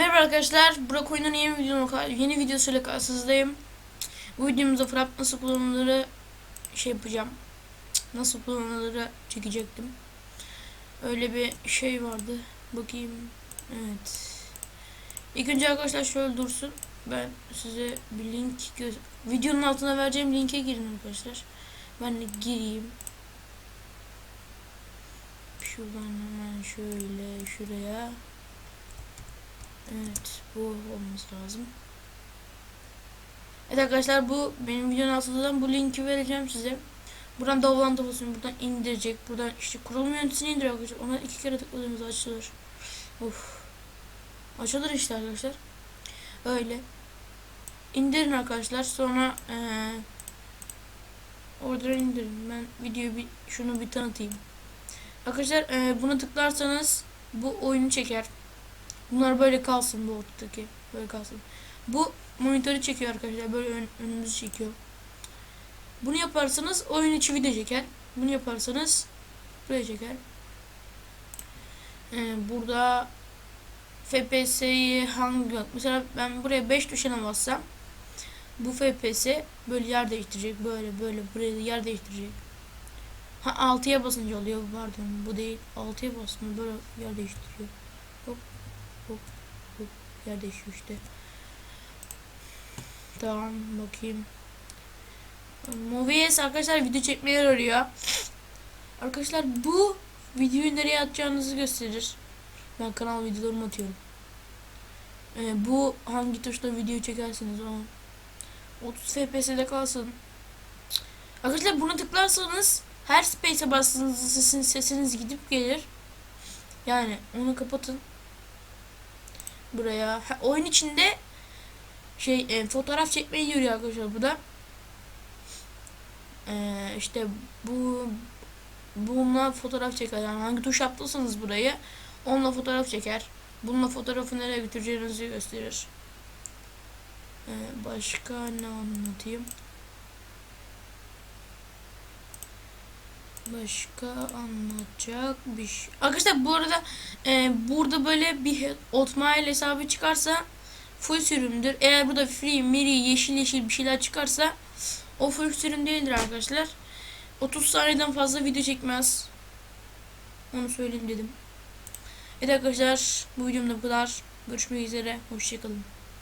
Merhaba arkadaşlar, Burak Oyun'un yeni video yeni videosuyla karşınızdayım. Bu videomuzda Frap nasıl kullanılır şey yapacağım. Nasıl kullanılır çekecektim. Öyle bir şey vardı. Bakayım. Evet. İlk önce arkadaşlar şöyle dursun. Ben size bir link videonun altına vereceğim linke girin arkadaşlar. Ben de gireyim. Şuradan hemen şöyle şuraya. Evet bu olması lazım. Evet arkadaşlar bu benim videonun altından bu linki vereceğim size. Buradan download basın buradan indirecek. Buradan işte kurulum yöneticisini indiriyor arkadaşlar. Ona iki kere tıkladığımızda açılır. Of. Açılır işte arkadaşlar. Öyle. İndirin arkadaşlar. Sonra ee, oradan indirin. Ben videoyu bir şunu bir tanıtayım. Arkadaşlar ee, buna tıklarsanız bu oyunu çeker. Bunlar böyle kalsın bu ortadaki. Böyle kalsın. Bu monitörü çekiyor arkadaşlar. Böyle ön, önümüzü çekiyor. Bunu yaparsanız oyun içi video çeker. Bunu yaparsanız buraya çeker. Ee, burada FPS'yi hangi mesela ben buraya 5 tuşuna bassam bu FPS böyle yer değiştirecek. Böyle böyle buraya yer değiştirecek. Ha 6'ya basınca oluyor. Pardon bu değil. 6'ya basınca böyle yer değiştiriyor. Hop hop hop yer değişiyor. Tamam bakayım. Movies arkadaşlar video çekmeyi arıyor. Arkadaşlar bu videoyu nereye atacağınızı gösterir. Ben kanal videolarımı atıyorum. Ee, bu hangi tuşla video çekersiniz o 30 FPS'de kalsın. Arkadaşlar buna tıklarsanız her space'e bastığınızda sesin, sesiniz gidip gelir. Yani onu kapatın. Buraya. Ha, oyun içinde şey e, fotoğraf çekmeyi görüyor arkadaşlar bu da. E, işte bu bununla fotoğraf çeker. Yani hangi tuş yaptıysanız burayı onunla fotoğraf çeker. Bununla fotoğrafı nereye götüreceğinizi gösterir. E, başka ne anlatayım? Başka anlatacak bir şey. Arkadaşlar bu arada e, burada böyle bir Hotmail hesabı çıkarsa full sürümdür. Eğer burada free, miri, yeşil yeşil bir şeyler çıkarsa o full sürüm değildir arkadaşlar. 30 saniyeden fazla video çekmez. Onu söyleyeyim dedim. Evet arkadaşlar bu videomda bu kadar. Görüşmek üzere. Hoşçakalın.